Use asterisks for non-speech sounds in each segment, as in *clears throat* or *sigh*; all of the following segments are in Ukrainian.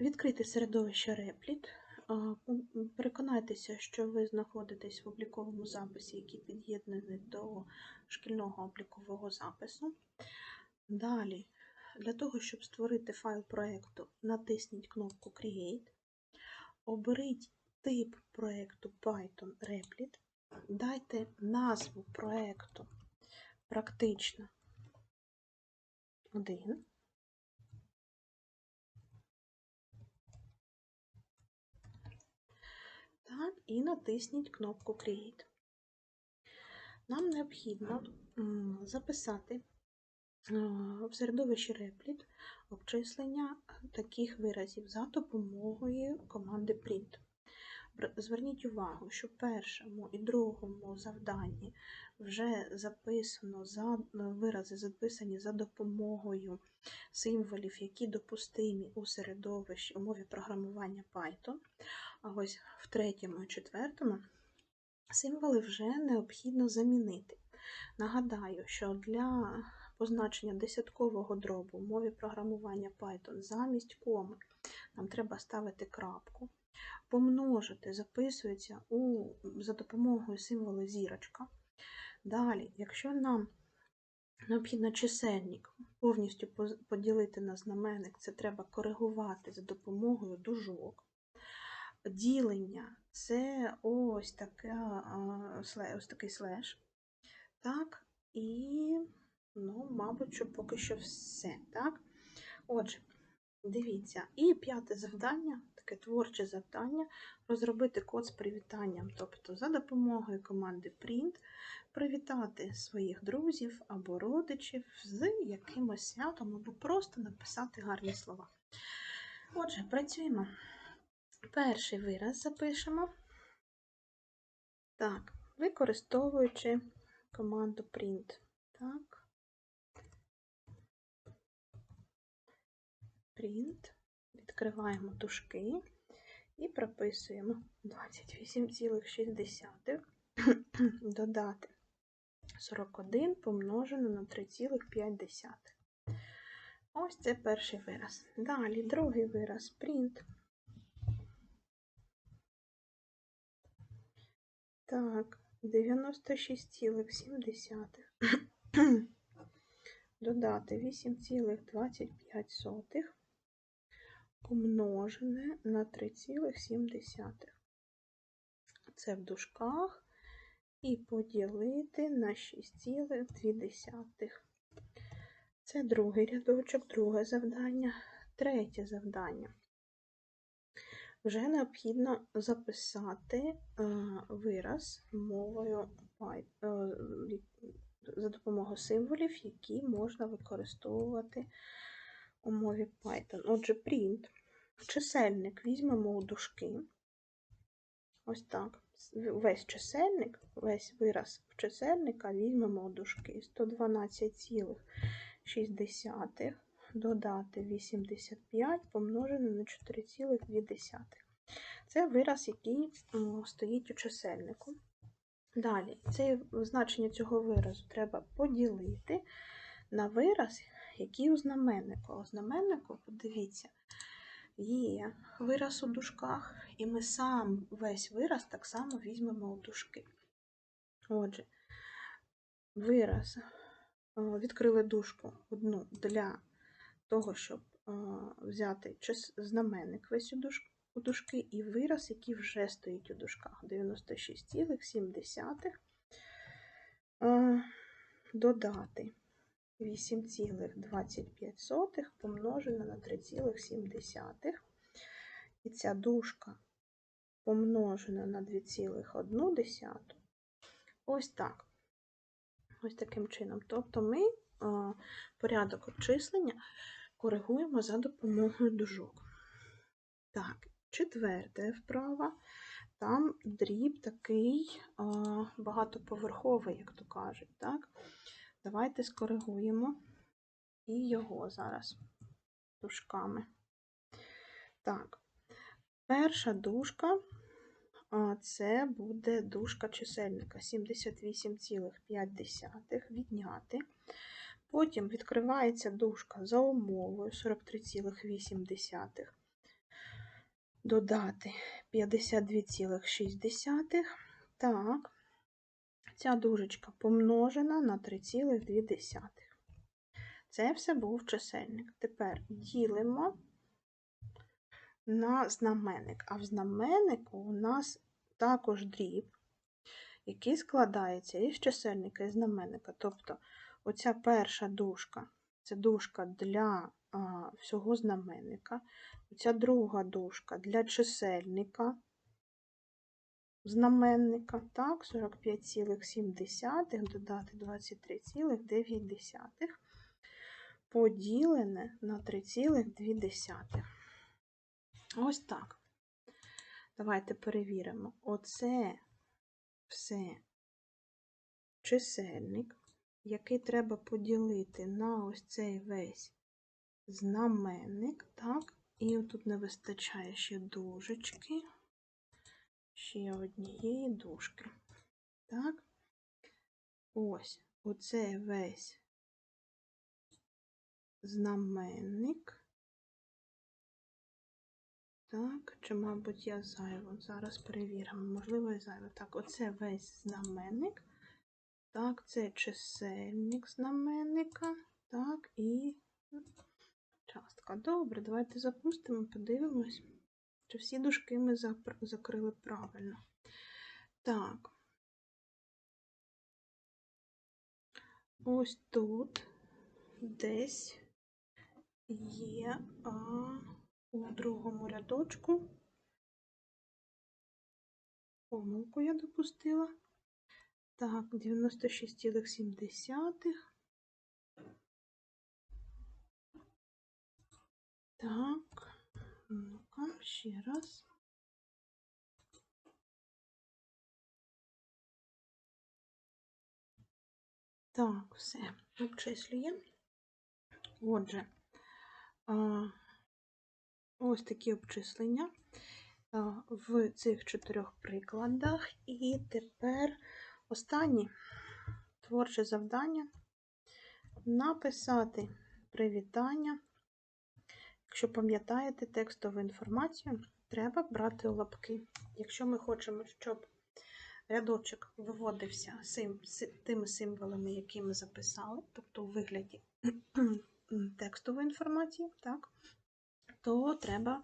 Відкрити середовище Replit. Переконайтеся, що ви знаходитесь в обліковому записі, який під'єднаний до шкільного облікового запису. Далі, для того, щоб створити файл проєкту, натисніть кнопку Create, оберіть тип проєкту Python Replit, дайте назву проєкту практично 1. І натисніть кнопку Create. Нам необхідно записати е, в середовищі репліт обчислення таких виразів за допомогою команди print. Зверніть увагу, що в першому і другому завданні вже записано за вирази записані за допомогою символів, які допустимі у середовищі у мові програмування Python. А ось в третьому і четвертому символи вже необхідно замінити. Нагадаю, що для позначення десяткового дробу в мові програмування Python замість коми нам треба ставити крапку. Помножити записується у, за допомогою символу зірочка. Далі, якщо нам необхідно чисельник повністю поділити на знаменник, це треба коригувати за допомогою дужок. Ділення це ось, таке, а, сле- ось такий слеш. Так, і, ну, мабуть, що поки що все. Так? Отже, дивіться, і п'яте завдання, таке творче завдання, розробити код з привітанням, тобто за допомогою команди print привітати своїх друзів або родичів з якимось святом, або просто написати гарні слова. Отже, працюємо. Перший вираз запишемо. Так, використовуючи команду print. Так. Print. Відкриваємо дужки і прописуємо 28,6 *clears throat* додати 41 помножено на 3,5. Ось це перший вираз. Далі другий вираз print. Так, 96,7 *clears throat* додати 8,25 помножене на 3,7. Це в дужках і поділити на 6,2. Це другий рядочок, друге завдання. Третє завдання. Вже необхідно записати е, вираз мовою е, за допомогою символів, які можна використовувати у мові Python. Отже, print. Чисельник візьмемо у дужки. Ось так. Весь чисельник, весь вираз в чисельника візьмемо у дужки. 112,6 додати 85 помножене на 4,2. Це вираз, який стоїть у чисельнику. Далі, це значення цього виразу треба поділити на вираз, який у знаменнику. У знаменнику, подивіться, є вираз у дужках, і ми сам весь вираз так само візьмемо у дужки. Отже, вираз відкрили дужку одну для того, щоб е, взяти знаменник весь у дужки і вираз, який вже стоїть у дужках. 96,7 е, додати 8,25 помножено на 3,7. І ця дужка помножена на 2,1. Ось так. Ось таким чином. Тобто ми е, порядок обчислення коригуємо за допомогою дужок. Так, четверте вправа. Там дріб такий а, багатоповерховий, як то кажуть. Так? Давайте скоригуємо і його зараз дужками. Так, перша дужка це буде дужка чисельника 78,5 відняти. Потім відкривається дужка за умовою 43,8. додати 52,6. Так, ця дужечка помножена на 3,2. Це все був чисельник. Тепер ділимо на знаменник. А в знаменнику у нас також дріб, який складається із чисельника і знаменника. Тобто оця перша дужка це дужка для а, всього знаменника. Оця друга дужка для чисельника знаменника. Так, 45,7 додати 23,9 поділене на 3,2. Ось так. Давайте перевіримо. Оце все чисельник, який треба поділити на ось цей весь знаменник, так, і отут не вистачає ще дужечки, ще однієї дужки. Так, ось оце весь знаменник. Так, чи, мабуть, я зайво. Зараз перевіримо. Можливо, і зайво. Так, оце весь знаменник. Так, це чисельник знаменника. Так, і частка. Добре, давайте запустимо, подивимось, чи всі дужки ми закрили правильно. Так. Ось тут десь є. А у другому рядочку. Помилку я допустила. Так, 96,7. Так, ще раз. Так, все, обчислюємо. Отже, ось такі обчислення в цих чотирьох прикладах. І тепер останнє творче завдання написати привітання. Якщо пам'ятаєте текстову інформацію, треба брати лапки. Якщо ми хочемо, щоб рядочок виводився тими символами, які ми записали, тобто у вигляді *clears throat* текстової інформації, так, то треба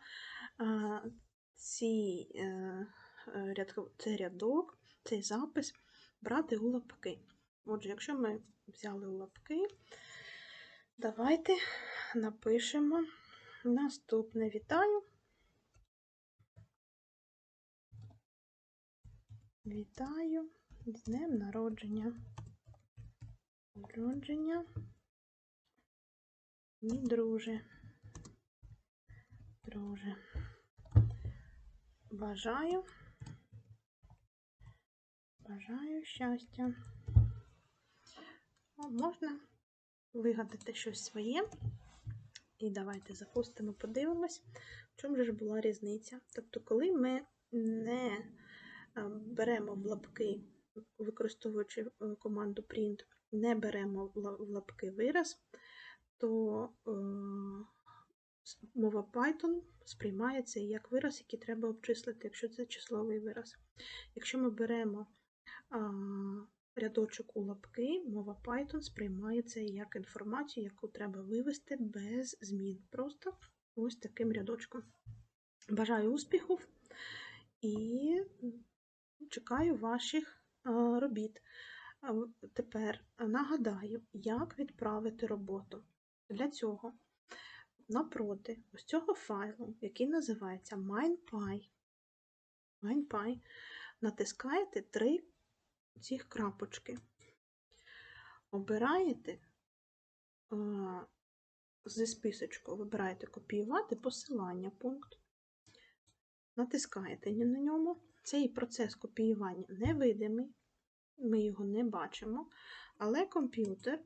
ці, е, цей рядок, цей запис брати у лапки. Отже, якщо ми взяли у лапки, давайте напишемо наступне вітаю. Вітаю з днем народження. Народження, мій друже друже. Бажаю, бажаю щастя. О, можна вигадати щось своє. І давайте запустимо, подивимось, в чому ж була різниця. Тобто, коли ми не беремо в лапки, використовуючи е, команду print, не беремо в лапки вираз, то е, мова Python сприймається як вираз, який треба обчислити, якщо це числовий вираз. Якщо ми беремо рядочок у лапки, мова Python сприймається як інформацію, яку треба вивести без змін. Просто ось таким рядочком. Бажаю успіхів і чекаю ваших робіт. Тепер нагадаю, як відправити роботу. Для цього напроти ось цього файлу, який називається MindPy, MindPy, натискаєте три цих крапочки. Обираєте зі списочку, вибираєте копіювати посилання пункт, натискаєте на ньому. Цей процес копіювання невидимий, ми його не бачимо, але комп'ютер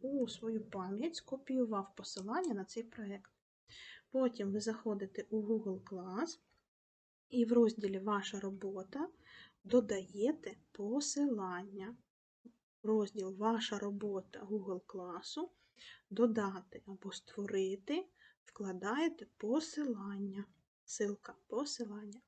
у свою пам'ять скопіював посилання на цей проєкт. Потім ви заходите у Google Class і в розділі Ваша робота додаєте посилання. Розділ Ваша робота Google класу, додати або створити, вкладаєте посилання. Силка посилання.